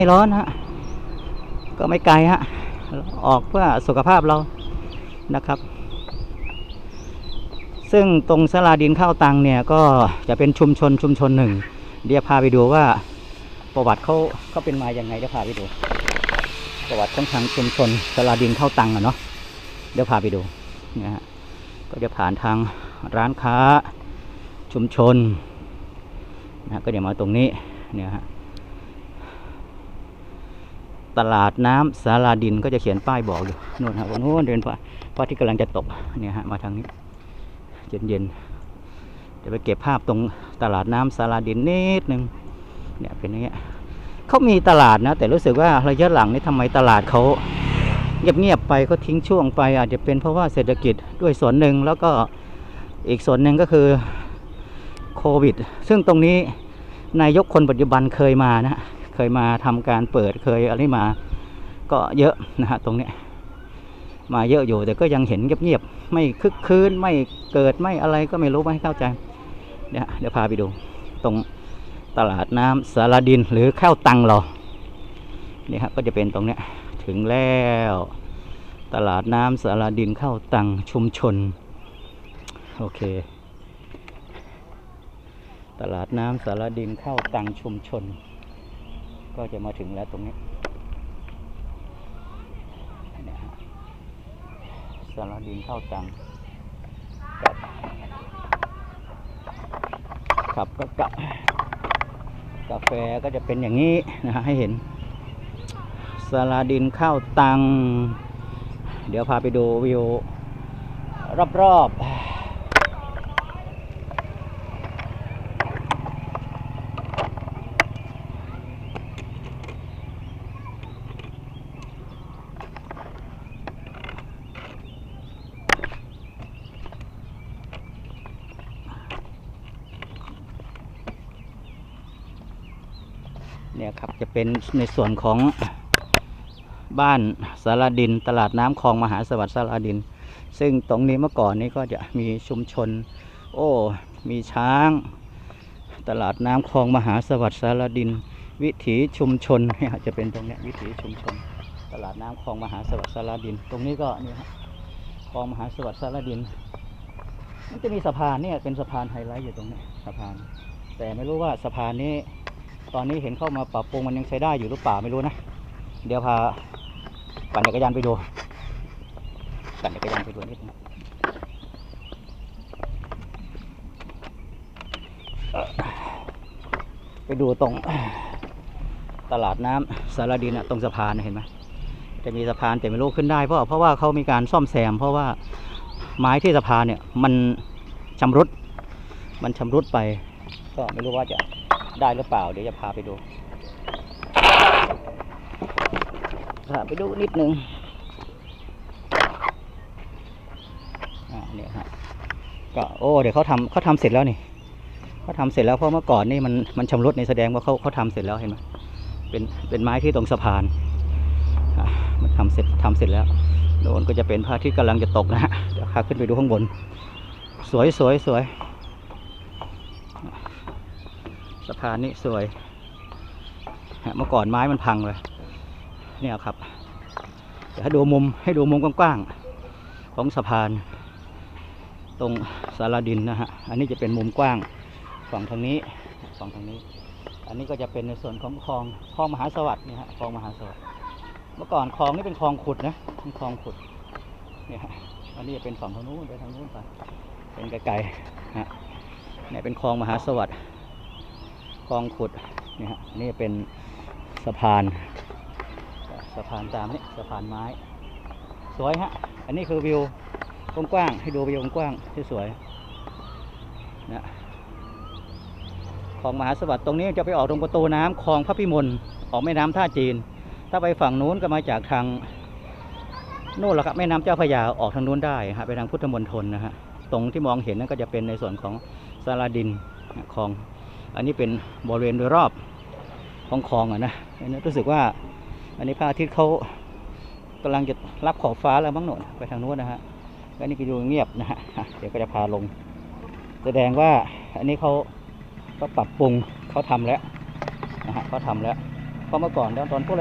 ไม่ร้อนฮะก็ไม่ไกลฮะออกเพื่อสุขภาพเรานะครับ ซึ่งตรงสลาดินข้าวตังเนี่ยก็จะเป็นชุมชนชุมชนหนึ่ง เดี๋ยวพาไปดูว่าประวัติเขาเขาเป็นมาอย่างไงเดี๋ยวพาไปดู ประวัติของทางชุมชนสลาดินข้าวตังอะเนาะเดี๋ยวพาไปดูนะฮะก็จะผ่านทางร้านค้าชุมชนนะฮะก็เดี๋ยวมาตรงนี้เนี่ยฮะ ตลาดน้ำสาราดินก็จะเขียนป้ายบอกอยู่นู่นฮะวันนู้นเดินผ่านพระที่กำลังจะตกเนี่ยฮะมาทางนี้เย็นเย็นๆเดี๋ยวไปเก็บภาพตรงตลาดน้ำสาราดินนิดนึงเนี่ยเป็นอย่างเงี้ยเขามีตลาดนะ แต่รู้สึกว่าระยะหลังนี่ทำไมตลาดเขาเงียบๆไปก็ทิ้งช่วงไป อาจจะเป็นเพราะว่าเศรษฐกิจด้วยส่วนหนึ่งแล้วก็อีกส่วนหนึ่งก็คือโควิด ซึ่งตรงนี้นายกคนปัจจุบันเคยมานะ ยมาทำการเปิดเคยอะไรมา ก็เยอะนะฮะตรงเนี้ยมาเยอะอยู่แต่ก็ยังเห็นเงียบๆไม่คึกคืนไม่เกิดไม่อะไรก็ไม่รู้ไม่เข้าใจเนี่ยเดี๋ยวพาไปดู ตรงตลาดน้ำสารดินหรือข้าวตังเราเนี่ยฮะก็จะเป็นตรงเนี้ยถึงแล้วตลาดน้ำสารดินข้าวตังชุมชน โอเค ตลาดน้ำสารดินข้าวตังชุมชน ก็จะมาถึงแล้วตรงนี้นี่ฮะสารดินเข้าตังกับขับก็กับ กาแฟก็จะเป็นอย่างนี้นะฮะให้เห็นสาราดินข้าวตัง เดี๋ยวพาไปดูวิวรอบๆ เนี่ยครับจะเป็นในส่วนของบ้านสารดิน ตลาดน้ำคลองมหาสวัสดิ์สารดิน ซึ่งตรงนี้เมื่อก่อนนี้ก็จะมีชุมชน โอ้ มีช้าง ตลาดน้ำคลองมหาสวัสดิ์สารดิน วิถีชุมชนเนี่ยจะเป็นตรงนี้วิถีชุมชน ตลาดน้ำคลองมหาสวัสดิ์สารดิน ตรงนี้ก็นี่ฮะคลองมหาสวัสดิ์สารดินมันจะมีสะพานเนี่ยเป็นสะพานไฮไลท์อยู่ตรงนี้สะพาน แต่ไม่รู้ว่าสะพานนี้ ตอนนี้เห็นเข้ามาปรับปรุงมันยังใช้ได้อยู่หรือเปล่าไม่รู้นะ เดี๋ยวพาปั่นจักรยานไปดูปั่นจักรยานไปดูนิดนึงไปดูตรงตลาดน้ำสารดินตรงสะพานเห็นไหมจะมีสะพานแต่ไม่รู้ขึ้นได้เพราะเพราะว่าเขามีการซ่อมแซม เพราะว่าไม้ที่สะพานเนี่ยมันชำรุด มันชำรุดไป ก็ไม่รู้ว่าจะ ได้หรือเปล่า เดี๋ยวจะพาไปดูพาไปดูนิดนึงอ่าเนี่ยฮะก็โอ้เดี๋ยวเขาทำเขาทำเสร็จแล้วนี่เขาทำเสร็จแล้วเพราะเมื่อก่อนนี่มันมันชำรุดในแสดงว่าเขาเขาทำเสร็จแล้วเห็นไหมเป็นเป็นไม้ที่ตรงสะพานอะมันทำเสร็จทำเสร็จแล้วโดนก็จะเป็นพระอาที่กำลังจะตกนะฮะเดี๋ยวพาขึ้นไปดูข้างบน สวยสวยสวย สะพานนี่สวยฮะเมื่อก่อนไม้มันพังเลยเนี่ยครับเดี๋ยวให้ดูมุมให้ดูมุมกว้างๆของสะพาน ตรงสารดินนะฮะอันนี้จะเป็นมุมกว้างฝั่งทางนี้ฝั่งทางนี้ อันนี้ก็จะเป็นในส่วนของคลองคลองมหาสวัสดิ์นี่ฮะคลองมหาสวัสดิ์เมื่อก่อนคลองนี่เป็นคลองขุดนะเป็นคลองขุดเนี่ยฮะอันนี้จะเป็นฝั่งทางนู้นไปทางนู้นไปเป็นไกลๆฮะเนี่ยเป็นคลองมหาสวัสดิ์ คลองขุดนี่ฮะนี่เป็นสะพาน สะพานตามนี่สะพานไม้ สวยฮะ อันนี้คือวิวกว้างๆให้ดูวิวกว้างที่สวยนะคลองมหาสวัสดิ์ตรงนี้จะไปออกตรงประตูน้ำคลองพระพิมลออกแม่น้ำท่าจีน ถ้าไปฝั่งนู้นก็มาจากทางนู่นแหละครับแม่น้ำเจ้าพระยาออกทางนู้นได้ฮะไปทางพุทธมณฑลนะฮะตรงที่มองเห็นนั่นก็จะเป็นในส่วนของสาราดินคลอง อันนี้เป็นบริเวณโดยรอบของคลองอะนะอันนี้รู้สึกว่าอันนี้พระอาทิตย์เขากำลังจะรับขอบฟ้าแล้วมั้งหนุนไปทางนู้นนะฮะอันนี้ก็ดูเงียบนะฮะเดี๋ยวก็จะพาลง แสดงว่าอันนี้เขาก็ปรับปรุงเขาทำแล้วนะฮะเขาทำแล้วเพราะเมื่อก่อนตอนพวก